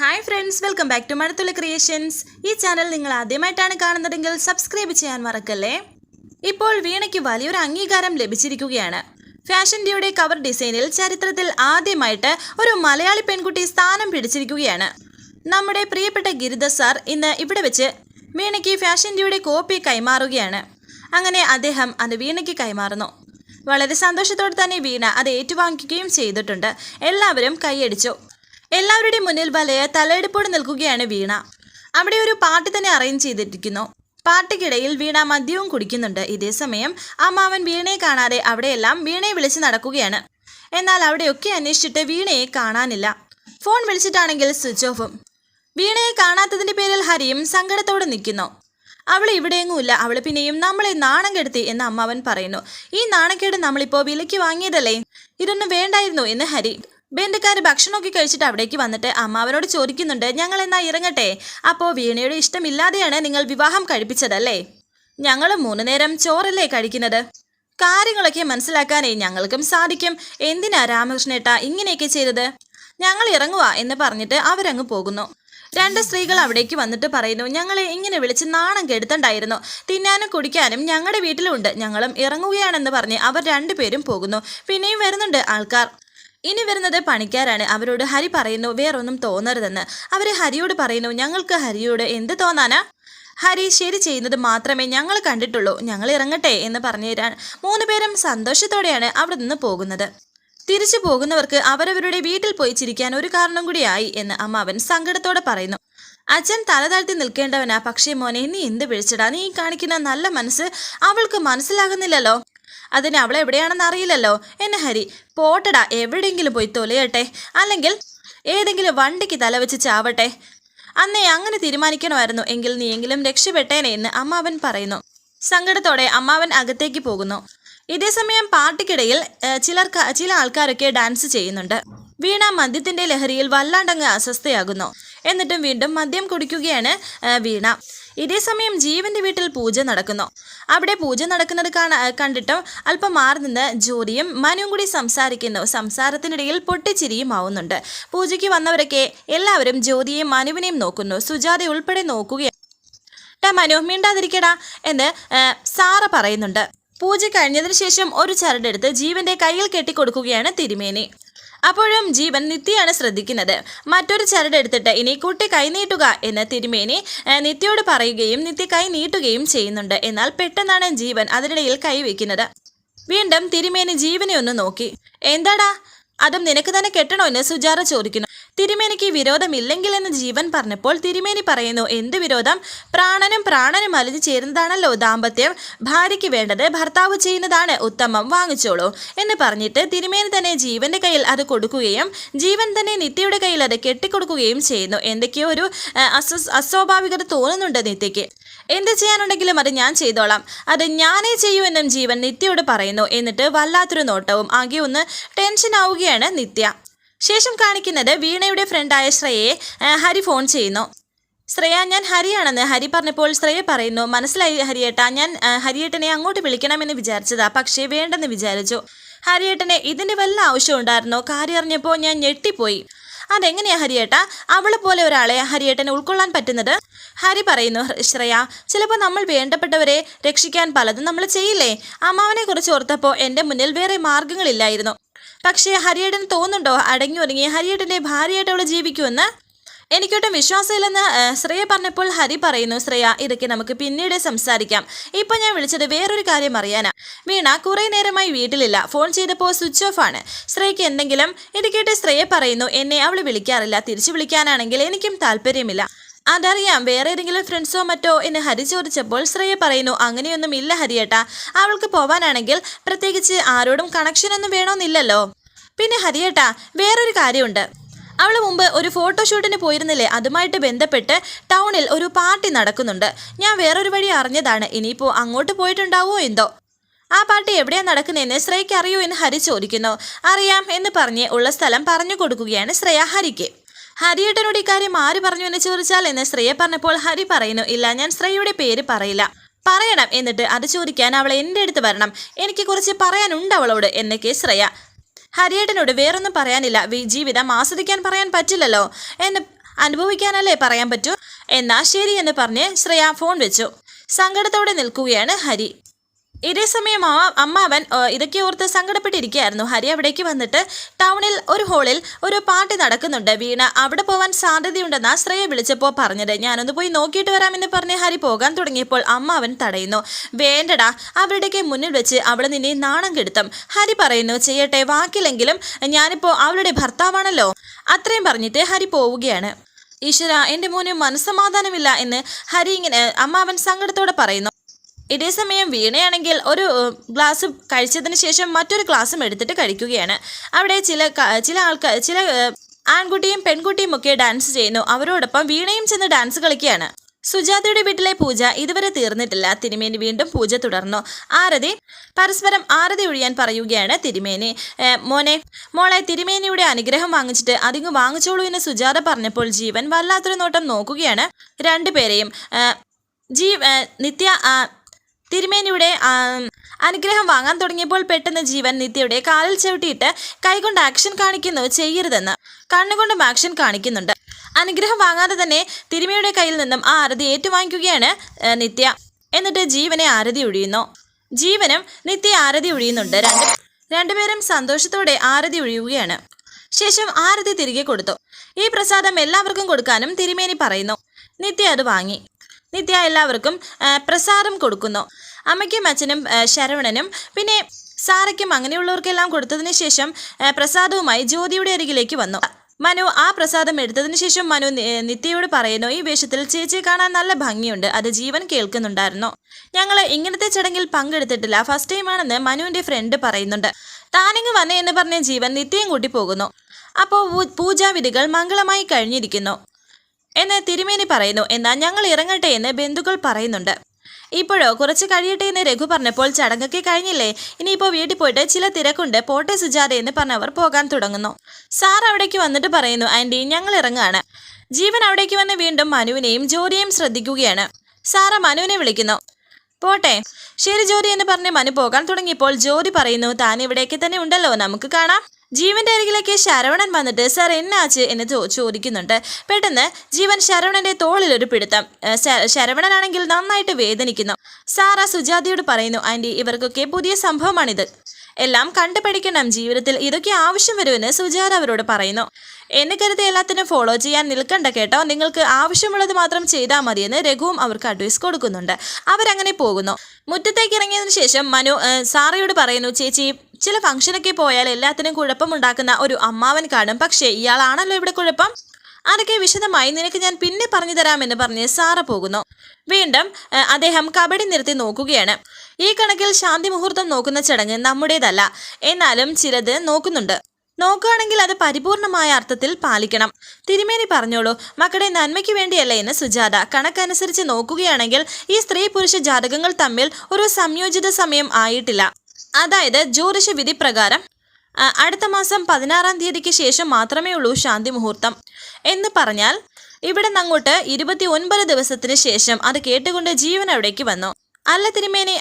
Hi friends welcome back to Mazhathulli creations ഈ channel നിങ്ങൾ ആദ്യമായിട്ടാണ് കാണുന്നതെങ്കിൽ സബ്സ്ക്രൈബ് ചെയ്യാൻ മറക്കല്ലേ? ഇപ്പോൾ വീണയ്ക്ക് വലിയൊരു അംഗീകാരം ലഭിച്ചിരിക്കുകയാണ്. ഫാഷൻ ഡിയുടെ കവർ ഡിസൈനിൽ ചരിത്രത്തിൽ ആദ്യമായിട്ട് ഒരു മലയാളി പെൺകുട്ടി സ്ഥാനം പിടിച്ചിരിക്കുകയാണ്. നമ്മുടെ പ്രിയപ്പെട്ട ഗിരിദ സാർ ഇന്ന് ഇവിടെ വെച്ച് വീണയ്ക്ക് ഫാഷൻ ഡിയുടെ കോപ്പി കൈമാറുകയാണ്. അങ്ങനെ അദ്ദേഹം അത് വീണയ്ക്ക് കൈമാറുന്നു. വളരെ സന്തോഷത്തോടെ തന്നെ വീണ അത് ഏറ്റുവാങ്ങിക്കുകയും ചെയ്തിട്ടുണ്ട്. എല്ലാവരും കൈയടിച്ചു. എല്ലാവരുടെയും മുന്നിൽ വലയ തലയെടുപ്പോടെ നിൽക്കുകയാണ് വീണ. അവിടെ ഒരു പാർട്ടി തന്നെ അറേഞ്ച് ചെയ്തിരിക്കുന്നു. പാർട്ടിക്കിടയിൽ വീണ മദ്യവും കുടിക്കുന്നുണ്ട്. ഇതേ സമയം അമ്മാവൻ വീണയെ കാണാതെ അവിടെയെല്ലാം വീണയെ വിളിച്ച് നടക്കുകയാണ്. എന്നാൽ അവിടെയൊക്കെ അന്വേഷിച്ചിട്ട് വീണയെ കാണാനില്ല. Phone വിളിച്ചിട്ടാണെങ്കിൽ switch ഓഫും. വീണയെ കാണാത്തതിന്റെ പേരിൽ ഹരിയും സങ്കടത്തോടെ നിൽക്കുന്നു. അവൾ ഇവിടെയെങ്ങുമില്ല അവൾ പിന്നെയും നമ്മളെ നാണം കെടുത്തി എന്ന് അമ്മാവൻ പറയുന്നു. ഈ നാണക്കേട് നമ്മളിപ്പോ വിലയ്ക്ക് വാങ്ങിയതല്ലേ? ഇതൊന്നും വേണ്ടായിരുന്നു എന്ന് ഹരി ബന്ധുക്കാർ ഭക്ഷണമൊക്കെ കഴിച്ചിട്ട് അവിടേക്ക് വന്നിട്ട് അമ്മാവനോട് ചോദിക്കുന്നുണ്ട് ഞങ്ങൾ എന്നാ ഇറങ്ങട്ടെ? അപ്പോൾ വീണയുടെ ഇഷ്ടമില്ലാതെയാണ് നിങ്ങൾ വിവാഹം കഴിപ്പിച്ചതല്ലേ? ഞങ്ങൾ മൂന്ന് നേരം ചോറല്ലേ കഴിക്കുന്നത്? കാര്യങ്ങളൊക്കെ മനസ്സിലാക്കാനേ ഞങ്ങൾക്കും സാധിക്കും. എന്തിനാ രാമകൃഷ്ണേട്ട ഇങ്ങനെയൊക്കെ ചെയ്തത്? ഞങ്ങൾ ഇറങ്ങുക എന്ന് പറഞ്ഞിട്ട് അവരങ്ങ് പോകുന്നു. രണ്ട് സ്ത്രീകൾ അവിടേക്ക് വന്നിട്ട് പറയുന്നു ഞങ്ങളെ ഇങ്ങനെ വിളിച്ച് നാണം കെടുത്തണ്ടായിരുന്നു. തിന്നാനും കുടിക്കാനും ഞങ്ങളുടെ വീട്ടിലുണ്ട്. ഞങ്ങളും ഇറങ്ങുകയാണെന്ന് പറഞ്ഞ് അവർ രണ്ടുപേരും പോകുന്നു. പിന്നെയും വരുന്നുണ്ട് ആൾക്കാർ. ഇനി വരുന്നത് പണിക്കാരാണ്. അവരോട് ഹരി പറയുന്നു വേറൊന്നും തോന്നരുതെന്ന്. അവർ ഹരിയോട് പറയുന്നു ഞങ്ങൾക്ക് ഹരിയോട് എന്ത് തോന്നാനാ? ഹരി ശരി ചെയ്യുന്നത് മാത്രമേ ഞങ്ങൾ കണ്ടിട്ടുള്ളൂ. ഞങ്ങൾ ഇറങ്ങട്ടെ എന്ന് പറഞ്ഞു തരാൻ മൂന്നുപേരും സന്തോഷത്തോടെയാണ് അവിടെ നിന്ന് പോകുന്നത്. തിരിച്ചു പോകുന്നവർക്ക് അവരവരുടെ വീട്ടിൽ പോയി ചിരിക്കാൻ ഒരു കാരണം കൂടിയായി എന്ന് അമ്മാവൻ സങ്കടത്തോടെ പറയുന്നു. അച്ഛൻ തല താഴ്ത്തി നിൽക്കേണ്ടവനാ. പക്ഷേ മോനെ നീ എന്ത് വിളിച്ചടാ? നീ കാണിക്കുന്ന നല്ല മനസ്സ് അവൾക്ക് മനസ്സിലാകുന്നില്ലല്ലോ. അതിന് അവൾ എവിടെയാണെന്ന് അറിയില്ലല്ലോ. എന്നെ ഹരി പോട്ടടാ എവിടെയെങ്കിലും പോയി തൊലയട്ടെ. അല്ലെങ്കിൽ ഏതെങ്കിലും വണ്ടിക്ക് തലവെച്ച് ചാവട്ടെ. അന്നേ അങ്ങനെ തീരുമാനിക്കണമായിരുന്നു. എങ്കിൽ നീയെങ്കിലും രക്ഷപ്പെട്ടേനെ എന്ന് അമ്മാവൻ പറയുന്നു. സങ്കടത്തോടെ അമ്മാവൻ അകത്തേക്ക് പോകുന്നു. ഇതേസമയം പാർട്ടിക്കിടയിൽ ചിലർ ചില ആൾക്കാരൊക്കെ ഡാൻസ് ചെയ്യുന്നുണ്ട്. വീണ മദ്യത്തിന്റെ ലഹരിയിൽ വല്ലാണ്ടങ്ങ് അസ്വസ്ഥയാകുന്നു. എന്നിട്ടും വീണ്ടും മദ്യം കുടിക്കുകയാണ് വീണ. ഇതേസമയം ജീവന്റെ വീട്ടിൽ പൂജ നടക്കുന്നു. അവിടെ പൂജ നടക്കുന്നത് കണ്ടിട്ട് അല്പം മാറി നിന്ന് ജ്യോതിയും മനുവും കൂടി സംസാരിക്കുന്നു. സംസാരത്തിനിടയിൽ പൊട്ടിച്ചിരിയും ആവുന്നുണ്ട്. പൂജയ്ക്ക് വന്നവരൊക്കെ എല്ലാവരും ജ്യോതിയെയും മനുവിനെയും നോക്കുന്നു. സുജാത ഉൾപ്പെടെ നോക്കുകയാണ് ടാ മനു മിണ്ടാതിരിക്കടാ എന്ന് സാറ പറയുന്നുണ്ട്. പൂജ കഴിഞ്ഞതിന് ശേഷം ഒരു ചരടെടുത്ത് ജീവന്റെ കയ്യിൽ കെട്ടിക്കൊടുക്കുകയാണ് തിരുമേനി. അപ്പോഴും ജീവൻ നിത്യയാണ് ശ്രദ്ധിക്കുന്നത്. മറ്റൊരു ചരടെടുത്തിട്ട് ഇനി കുട്ടി കൈനീട്ടുക എന്ന് തിരുമേനി നിത്യയോട് പറയുകയും നിത്യ കൈ നീട്ടുകയും ചെയ്യുന്നുണ്ട്. എന്നാൽ പെട്ടെന്നാണ് ജീവൻ അതിനിടയിൽ കൈവയ്ക്കുന്നത് വീണ്ടും തിരുമേനി ജീവനെ ഒന്ന് നോക്കി. എന്താടാ? അതും നിനക്ക് തന്നെ കെട്ടണോ എന്ന് സുജാറ ചോദിക്കുന്നു. തിരുമേനിക്ക് വിരോധമില്ലെങ്കിൽ എന്ന് ജീവൻ പറഞ്ഞപ്പോൾ തിരുമേനി പറയുന്നു എന്ത് വിരോധം? പ്രാണനും പ്രാണനും അലിഞ്ഞു ചേരുന്നതാണല്ലോ ദാമ്പത്യം. ഭാര്യയ്ക്ക് വേണ്ടത് ഭർത്താവ് ചെയ്യുന്നതാണ്. ഉത്തമം വാങ്ങിച്ചോളൂ എന്ന് പറഞ്ഞിട്ട് തിരുമേനി തന്നെ ജീവന്റെ കയ്യിൽ അത് കൊടുക്കുകയും ജീവൻ തന്നെ നിത്യയുടെ കയ്യിൽ അത് കെട്ടിക്കൊടുക്കുകയും ചെയ്യുന്നു. എന്തൊക്കെയോ ഒരു അസ്വാഭാവികത തോന്നുന്നുണ്ട് നിത്യയ്ക്ക്. എന്ത് ചെയ്യാനുണ്ടെങ്കിലും അത് ഞാൻ ചെയ്തോളാം. അത് ഞാനേ ചെയ്യൂ എന്നും ജീവൻ നിത്യയോട് പറയുന്നു. എന്നിട്ട് വല്ലാത്തൊരു നോട്ടവും. ആകെ ഒന്ന് ടെൻഷൻ ആവുകയാണ് നിത്യ. ശേഷം കാണിക്കുന്നത് വീണയുടെ ഫ്രണ്ടായ ശ്രേയെ ഹരി ഫോൺ ചെയ്യുന്നു. ശ്രേയ ഞാൻ ഹരിയാണെന്ന് ഹരി പറഞ്ഞപ്പോൾ ശ്രേയ പറയുന്നു മനസ്സിലായി ഹരിയേട്ട ഞാൻ ഹരിയേട്ടനെ അങ്ങോട്ട് വിളിക്കണമെന്ന് വിചാരിച്ചതാ പക്ഷേ വേണ്ടെന്ന് വിചാരിച്ചു. ഹരിയേട്ടനെ ഇതിന്റെ വല്ല ആവശ്യം ഉണ്ടായിരുന്നോ? കാര്യം അറിഞ്ഞപ്പോൾ ഞാൻ ഞെട്ടിപ്പോയി. അതെങ്ങനെയാ ഹരിയേട്ട? അവളെ പോലെ ഒരാളെ ഹരിയേട്ടനെ ഉൾക്കൊള്ളാൻ പറ്റുന്നത്? ഹരി പറയുന്നു ശ്രേയ ചിലപ്പോൾ നമ്മൾ വേണ്ടപ്പെട്ടവരെ രക്ഷിക്കാൻ പലതും നമ്മൾ ചെയ്യില്ലേ? അമ്മാവനെ കുറിച്ച് ഓർത്തപ്പോൾ എന്റെ മുന്നിൽ വേറെ മാർഗങ്ങളില്ലായിരുന്നു പക്ഷേ ഹരിയേട്ടന് തോന്നുന്നുണ്ടോ? അടങ്ങി ഒതുങ്ങി ഹരിയേട്ടന്റെ ഭാര്യയായിട്ട് അവൾ ജീവിക്കുമെന്ന്? എനിക്കൊട്ടും വിശ്വാസമില്ലെന്ന് ശ്രേയ പറഞ്ഞപ്പോൾ ഹരി പറയുന്നു ശ്രേയ ഇതൊക്കെ നമുക്ക് പിന്നീട് സംസാരിക്കാം. ഇപ്പൊ ഞാൻ വിളിച്ചത് വേറൊരു കാര്യം അറിയാനാ. വീണ കുറെ നേരമായി വീട്ടിലില്ല. ഫോൺ ചെയ്തപ്പോൾ സ്വിച്ച് ഓഫ് ആണ്. ശ്രേയ്ക്ക് എന്തെങ്കിലും ഇത് കേട്ട് ശ്രേയ പറയുന്നു എന്നെ അവൾ വിളിക്കാറില്ല. തിരിച്ചു വിളിക്കാനാണെങ്കിൽ എനിക്കും താല്പര്യമില്ല. അതറിയാം വേറെ ഏതെങ്കിലും ഫ്രണ്ട്സോ മറ്റോ എന്ന് ഹരി ചോദിച്ചപ്പോൾ ശ്രേയ പറയുന്നു അങ്ങനെയൊന്നും ഇല്ല ഹരിയേട്ടാ. അവൾക്ക് പോവാനാണെങ്കിൽ പ്രത്യേകിച്ച് ആരോടും കണക്ഷനൊന്നും വേണമെന്നില്ലല്ലോ പിന്നെ ഹരിയേട്ടാ വേറൊരു കാര്യമുണ്ട്. അവൾ മുമ്പ് ഒരു ഫോട്ടോഷൂട്ടിന് പോയിരുന്നില്ലേ? അതുമായിട്ട് ബന്ധപ്പെട്ട് ടൗണിൽ ഒരു പാർട്ടി നടക്കുന്നുണ്ട്. ഞാൻ വേറൊരു വഴി അറിഞ്ഞതാണ്. ഇനിയിപ്പോൾ അങ്ങോട്ട് പോയിട്ടുണ്ടാവോ എന്തോ? ആ പാർട്ടി എവിടെയാണ് നടക്കുന്നതെന്ന് ശ്രേയയ്ക്ക് അറിയൂ എന്ന് ഹരി ചോദിക്കുന്നു. അറിയാം എന്ന് പറഞ്ഞ് ഉള്ള സ്ഥലം പറഞ്ഞു കൊടുക്കുകയാണ് ശ്രേയ ഹരിക്ക്. ഹരിയേട്ടനോട് ഇക്കാര്യം ആര് പറഞ്ഞു എന്ന് ചോദിച്ചാൽ എന്ന് ശ്രേയ പറഞ്ഞപ്പോൾ ഹരി പറയുന്നു ഇല്ല ഞാൻ ശ്രേയയുടെ പേര് പറയില്ല. പറയണം എന്നിട്ട് അത് ചോദിക്കാൻ അവൾ എന്റെ അടുത്ത് വരണം. എനിക്ക് കുറച്ച് പറയാനുണ്ട് അവളോട് എന്നൊക്കെ ശ്രേയ ഹരിയേട്ടനോട് വേറൊന്നും പറയാനില്ല. ജീവിതം ആസ്വദിക്കാൻ പറയാൻ പറ്റില്ലല്ലോ. എന്ന് അനുഭവിക്കാനല്ലേ പറയാൻ പറ്റൂ? എന്നാ ശരി എന്ന് പറഞ്ഞ് ശ്രേയ ഫോൺ വെച്ചു. സങ്കടത്തോടെ നിൽക്കുകയാണ് ഹരി. ഇതേ സമയം അമ്മാവൻ ഇതൊക്കെ ഓർത്ത് സങ്കടപ്പെട്ടിരിക്കുകയായിരുന്നു. ഹരി അവിടേക്ക് വന്നിട്ട് ടൗണിൽ ഒരു ഹോളിൽ ഒരു പാർട്ടി നടക്കുന്നുണ്ട്. വീണ അവിടെ പോവാൻ സാധ്യതയുണ്ടെന്ന് ശ്രേയ വിളിച്ചപ്പോൾ പറഞ്ഞത്. ഞാനൊന്ന് പോയി നോക്കിയിട്ട് വരാമെന്ന് പറഞ്ഞ് ഹരി പോകാൻ തുടങ്ങിയപ്പോൾ അമ്മാവൻ തടയുന്നു. വേണ്ടടാ അവരുടെയൊക്കെ മുന്നിൽ വെച്ച് അവൾ നിന്നെ നാണം കെടുത്തും. ഹരി പറയുന്നു ചെയ്യട്ടെ വാക്കിലെങ്കിലും ഞാനിപ്പോൾ അവളുടെ ഭർത്താവാണല്ലോ. അത്രയും പറഞ്ഞിട്ട് ഹരി പോവുകയാണ്. ഈശ്വര എന്റെ മോന് മനസ്സമാധാനമില്ല എന്ന് ഹരി ഇങ്ങനെ അമ്മാവൻ സങ്കടത്തോടെ പറയുന്നു. ഇതേ സമയം വീണയാണെങ്കിൽ ഒരു ഗ്ലാസ് കഴിച്ചതിന് ശേഷം മറ്റൊരു ഗ്ലാസ്സും എടുത്തിട്ട് കഴിക്കുകയാണ്. അവിടെ ചില ചില ആൾക്കാർ ചില ആൺകുട്ടിയും പെൺകുട്ടിയും ഒക്കെ ഡാൻസ് ചെയ്യുന്നു. അവരോടൊപ്പം വീണയും ചെന്ന് ഡാൻസ് കളിക്കുകയാണ്. സുജാതയുടെ വീട്ടിലെ പൂജ ഇതുവരെ തീർന്നിട്ടില്ല. തിരുമേനി വീണ്ടും പൂജ തുടർന്നു. ആരതി പരസ്പരം ആരതി ഒഴിയാൻ പറയുകയാണ് തിരുമേനി. മോനെ മോളെ തിരുമേനിയുടെ അനുഗ്രഹം വാങ്ങിച്ചിട്ട് അതിങ്ങ് വാങ്ങിച്ചോളൂ എന്ന് സുജാത പറഞ്ഞപ്പോൾ ജീവൻ വല്ലാത്തൊരു നോട്ടം നോക്കുകയാണ് രണ്ടുപേരെയും. ജീ നിത്യ തിരുമേനിയുടെ അനുഗ്രഹം വാങ്ങാൻ തുടങ്ങിയപ്പോൾ പെട്ടെന്ന് ജീവൻ നിത്യയുടെ കാലിൽ ചവിട്ടിയിട്ട് കൈകൊണ്ട് ആക്ഷൻ കാണിക്കുന്നു ചെയ്യരുതെന്ന് കണ്ണുകൊണ്ടും ആക്ഷൻ കാണിക്കുന്നുണ്ട്. അനുഗ്രഹം വാങ്ങാതെ തന്നെ തിരുമയുടെ കയ്യിൽ നിന്നും ആ ആരതി ഏറ്റുവാങ്ങിക്കുകയാണ് നിത്യ. എന്നിട്ട് ജീവനെ ആരതി ഒഴിയുന്നു. ജീവനും നിത്യ ആരതി ഒഴിയുന്നുണ്ട്. രണ്ട് രണ്ടുപേരും സന്തോഷത്തോടെ ആരതി ഒഴിയുകയാണ്. ശേഷം ആരതി തിരികെ കൊടുത്തു. ഈ പ്രസാദം എല്ലാവർക്കും കൊടുക്കാനും തിരുമേനി പറയുന്നു. നിത്യ അത് വാങ്ങി. നിത്യ എല്ലാവർക്കും പ്രസാദം കൊടുക്കുന്നു. അമ്മയ്ക്കും അച്ഛനും ശരവണനും പിന്നെ സാറയ്ക്കും അങ്ങനെയുള്ളവർക്കെല്ലാം കൊടുത്തതിന് ശേഷം പ്രസാദവുമായി ജ്യോതിയുടെ അരികിലേക്ക് വന്നു. മനു ആ പ്രസാദം എടുത്തതിന് ശേഷം മനു നിത്യയോട് പറയുന്നു ഈ വേഷത്തിൽ ചേച്ചിയെ കാണാൻ നല്ല ഭംഗിയുണ്ട്. അത് ജീവൻ കേൾക്കുന്നുണ്ടായിരുന്നു. ഞങ്ങൾ ഇങ്ങനത്തെ ചടങ്ങിൽ പങ്കെടുത്തിട്ടില്ല. ഫസ്റ്റ് ടൈമാണെന്ന് മനുവിന്റെ ഫ്രണ്ട് പറയുന്നുണ്ട്. താനിങ് വന്നേ എന്ന് പറഞ്ഞ ജീവൻ നിത്യയും കൂട്ടി പോകുന്നു അപ്പോൾ പൂജാവിധികൾ മംഗളമായി കഴിഞ്ഞിരിക്കുന്നു. എന്ന് തിരുമേനി പറയുന്നു എന്നാൽ ഞങ്ങൾ ഇറങ്ങട്ടെ എന്ന് ബന്ധുക്കൾ പറയുന്നുണ്ട്. ഇപ്പോഴോ കുറച്ച് കഴിയട്ടെ എന്ന് രഘു പറഞ്ഞപ്പോൾ ചടങ്ങൊക്കെ കഴിഞ്ഞില്ലേ? ഇനിയിപ്പോൾ വീട്ടിൽ പോയിട്ട് ചില തിരക്കുണ്ട്. പോട്ടെ സുജാത എന്ന് പറഞ്ഞവർ പോകാൻ തുടങ്ങുന്നു. സാർ അവിടേക്ക് വന്നിട്ട് പറയുന്നു ആന്റി ഞങ്ങൾ ഇറങ്ങുകയാണ് ജീവൻ അവിടേക്ക് വന്ന് വീണ്ടും മനുവിനെയും ജോലിയെയും ശ്രദ്ധിക്കുകയാണ്. സാറ മനുവിനെ വിളിക്കുന്നു. പോട്ടെ. ശരി ജോലി എന്ന് പറഞ്ഞ് മനു പോകാൻ തുടങ്ങിയപ്പോൾ ജോലി പറയുന്നു താൻ ഇവിടേക്ക് തന്നെ ഉണ്ടല്ലോ. നമുക്ക് കാണാം. ജീവന്റെ അരികിലേക്ക് ശരവണൻ വന്നിട്ട് സർ എന്നാച്ച് എന്ന് ചോദിക്കുന്നുണ്ട്. പെട്ടെന്ന് ജീവൻ ശരവണന്റെ തോളിൽ ഒരു പിടുത്തം ശരവണനാണെങ്കിൽ നന്നായിട്ട് വേദനിക്കുന്നു. സാറ സുജാതയോട് പറയുന്നു ആന്റി ഇവർക്കൊക്കെ പുതിയ സംഭവമാണിത്. എല്ലാം കണ്ടുപഠിക്കണം. ജീവിതത്തിൽ ഇതൊക്കെ ആവശ്യം വരുമെന്ന് സുജാത അവരോട് പറയുന്നു. എന്നെ കരുതി എല്ലാത്തിനും ഫോളോ ചെയ്യാൻ നിൽക്കണ്ട കേട്ടോ. നിങ്ങൾക്ക് ആവശ്യമുള്ളത് മാത്രം ചെയ്താൽ മതിയെന്ന് രഘുവും അവർക്ക് അഡ്വൈസ് കൊടുക്കുന്നുണ്ട്. അവരങ്ങനെ പോകുന്നു. മുറ്റത്തേക്ക് ഇറങ്ങിയതിനു ശേഷം മനു സാറയോട് പറയുന്നു ചേച്ചി ചില ഫംഗ്ഷനൊക്കെ പോയാൽ എല്ലാത്തിനും കുഴപ്പമുണ്ടാക്കുന്ന ഒരു അമ്മാവൻ കാണും. പക്ഷേ ഇയാളാണല്ലോ ഇവിടെ കുഴപ്പം? അതൊക്കെ വിശദമായി നിനക്ക് ഞാൻ പിന്നെ പറഞ്ഞു തരാമെന്ന് പറഞ്ഞ് സാറ പോകുന്നു. വീണ്ടും അദ്ദേഹം കബഡി നിർത്തി നോക്കുകയാണ്. ഈ കണക്കിൽ ശാന്തി മുഹൂർത്തം നോക്കുന്ന ചടങ്ങ് നമ്മുടേതല്ല. എന്നാലും ചിലത് നോക്കുന്നുണ്ട്. നോക്കുകയാണെങ്കിൽ അത് പരിപൂർണമായ അർത്ഥത്തിൽ പാലിക്കണം. തിരുമേനി പറഞ്ഞോളൂ മക്കളുടെ നന്മയ്ക്ക് വേണ്ടിയല്ലേ എന്ന് സുജാത കണക്കനുസരിച്ച് നോക്കുകയാണെങ്കിൽ ഈ സ്ത്രീ പുരുഷ ജാതകങ്ങൾ തമ്മിൽ ഒരു സംയോജിത സമയം ആയിട്ടില്ല. അതായത് ജ്യോതിഷ വിധി പ്രകാരം അടുത്ത മാസം പതിനാറാം തീയതിക്ക് ശേഷം മാത്രമേ ഉള്ളൂ ശാന്തി മുഹൂർത്തം. എന്ന് പറഞ്ഞാൽ ഇവിടെ നിന്നങ്ങോട്ട് ഇരുപത്തി ഒൻപത് ദിവസത്തിന് ശേഷം അത് കേട്ടുകൊണ്ട് ജീവൻ അവിടേക്ക് വന്നു. അല്ല തിരുമേനി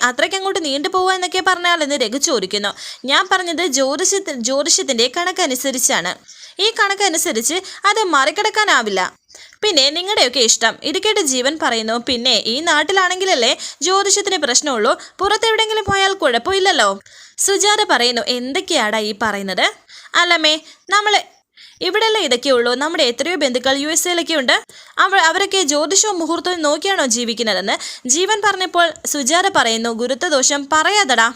നീണ്ടു പോവുക എന്നൊക്കെ പറഞ്ഞാൽ എന്ന് രഘു ചോദിക്കുന്നു. ഞാൻ പറഞ്ഞത് ജ്യോതിഷ ജ്യോതിഷത്തിന്റെ കണക്കനുസരിച്ചാണ്. ഈ കണക്കനുസരിച്ച് അത് മറികടക്കാനാവില്ല. പിന്നെ നിങ്ങളുടെയൊക്കെ ഇഷ്ടം. ഇത് കേട്ട് ജീവൻ പറയുന്നു പിന്നെ ഈ നാട്ടിലാണെങ്കിലല്ലേ ജ്യോതിഷത്തിന് പ്രശ്നമുള്ളൂ? പുറത്തെവിടെങ്കിലും പോയാൽ കുഴപ്പമില്ലല്ലോ? സുജാത പറയുന്നു എന്തൊക്കെയാടാ ഈ പറയുന്നത്? അല്ലമ്മേ നമ്മളെ ഇവിടെയല്ലേ ഇതൊക്കെ ഉള്ളൂ നമ്മുടെ എത്രയോ ബന്ധുക്കൾ യു എസ് എയിലൊക്കെ ഉണ്ട്. അവ അവരൊക്കെ ജ്യോതിഷവും മുഹൂർത്തവും നോക്കിയാണോ ജീവിക്കുന്നതെന്ന്? ജീവൻ പറഞ്ഞപ്പോൾ സുജാത പറയുന്നു ഗുരുത്വദോഷം പറയാതടാ.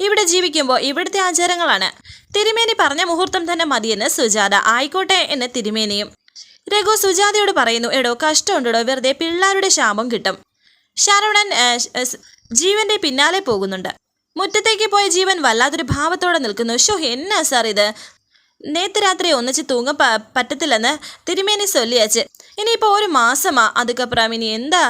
ഇവിടെ ജീവിക്കുമ്പോൾ ഇവിടുത്തെ ആചാരങ്ങളാണ്. തിരുമേനി പറഞ്ഞ മുഹൂർത്തം തന്നെ മതിയെന്ന് സുജാത. ആയിക്കോട്ടെ എന്ന് തിരുമേനിയും രഘു സുജാതയോട് പറയുന്നു എടോ കഷ്ടമുണ്ടോ വെറുതെ പിള്ളാരുടെ ശാപം കിട്ടും. ശരവണൻ ജീവന്റെ പിന്നാലെ പോകുന്നുണ്ട്. മുറ്റത്തേക്ക് പോയ ജീവൻ വല്ലാത്തൊരു ഭാവത്തോടെ നിൽക്കുന്നു. ഷോ എന്നാ സാർ ഇത്? നേത്ത് രാത്രി ഒന്നിച്ച് തൂങ്ങ പറ്റത്തില്ലെന്ന് തിരുമേനി ചൊല്ലിയച്ച് ഇനിയിപ്പോൾ ഒരു മാസമാ അതുക്കപ്പുറം. ഇനി എന്താ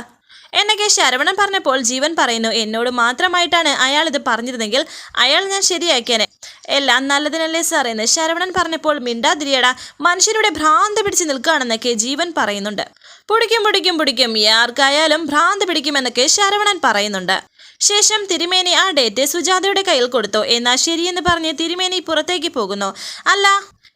എന്നൊക്കെ ശരവണൻ പറഞ്ഞപ്പോൾ ജീവൻ പറയുന്നു എന്നോട് മാത്രമായിട്ടാണ് അയാൾ ഇത് പറഞ്ഞിരുന്നെങ്കിൽ അയാൾ ഞാൻ ശരിയാക്കിയനെ. എല്ലാം നല്ലതിനല്ലേ സാർ എന്ന് ശരവണൻ പറഞ്ഞപ്പോൾ മിണ്ടാതിരിയട മനുഷ്യരുടെ ഭ്രാന്ത് പിടിച്ച് നിൽക്കുകയാണെന്നൊക്കെ ജീവൻ പറയുന്നുണ്ട്. പൊടിക്കും പൊടിക്കും പൊടിക്കും ആർക്കായാലും ഭ്രാന്ത് പിടിക്കുമെന്നൊക്കെ ശരവണൻ പറയുന്നുണ്ട്. ശേഷം തിരുമേനി ആ ഡേറ്റ് സുജാതയുടെ കയ്യിൽ കൊടുത്തു. എന്നാൽ ശരിയെന്ന് പറഞ്ഞ് തിരുമേനി പുറത്തേക്ക് പോകുന്നു. അല്ല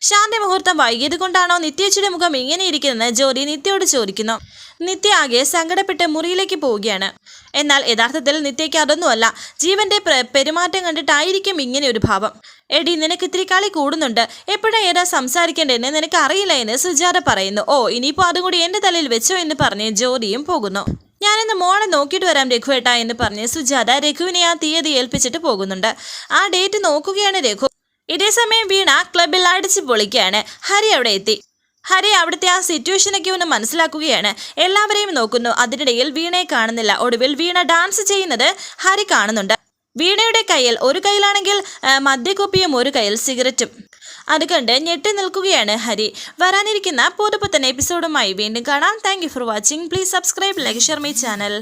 ശാന്തി മുഹൂർത്തം വൈകിയത് കൊണ്ടാണോ നിത്യച്ചിയുടെ മുഖം ഇങ്ങനെ ഇരിക്കുന്നതെന്ന് ജോലി നിത്യയോട് ചോദിക്കുന്നു. നിത്യ ആകെ സങ്കടപ്പെട്ട് മുറിയിലേക്ക് പോവുകയാണ്. എന്നാൽ യഥാർത്ഥത്തിൽ നിത്യയ്ക്ക് അതൊന്നുമല്ല ജീവന്റെ പ്ര- പെരുമാറ്റം കണ്ടിട്ടായിരിക്കും ഇങ്ങനെ ഒരു ഭാവം. എടി നിനക്ക് ഇത്തിരി കളി കൂടുന്നുണ്ട്. എപ്പോഴാ ഏതാ സംസാരിക്കേണ്ടതെന്ന് നിനക്ക് അറിയില്ല എന്ന് സുജാത പറയുന്നു. ഓ ഇനിയിപ്പോ അതും കൂടി എന്റെ തലയിൽ വെച്ചോ എന്ന് പറഞ്ഞ് ജ്യോതിയും പോകുന്നു. ഞാനിന്ന് മോളെ നോക്കിയിട്ട് വരാം രഘുവേട്ട എന്ന് പറഞ്ഞ് സുജാത രഘുവിനെ ആ തീയതി ഏൽപ്പിച്ചിട്ട് പോകുന്നുണ്ട്. ആ ഡേറ്റ് നോക്കുകയാണ് രഘു. ഇതേസമയം വീണ ക്ലബിൽ അടിച്ചു പൊളിക്കുകയാണ്. ഹരി അവിടെ എത്തി. ഹരി അവിടുത്തെ ആ സിറ്റുവേഷനൊക്കെ ഒന്ന് മനസ്സിലാക്കുകയാണ്. എല്ലാവരെയും നോക്കുന്നു. അതിനിടയിൽ വീണയെ കാണുന്നില്ല. ഒടുവിൽ വീണ ഡാൻസ് ചെയ്യുന്നത് ഹരി കാണുന്നുണ്ട്. വീണയുടെ കയ്യിൽ ഒരു കയ്യിലാണെങ്കിൽ മദ്യക്കുപ്പിയും ഒരു കയ്യിൽ സിഗരറ്റും. അതുകൊണ്ട് കണ്ട് ഞെട്ടി നിൽക്കുകയാണ് ഹരി. വരാനിരിക്കുന്ന പുതുപുത്തൻ എപ്പിസോഡുമായി വീണ്ടും കാണാം. Thank for watching please subscribe like share my channel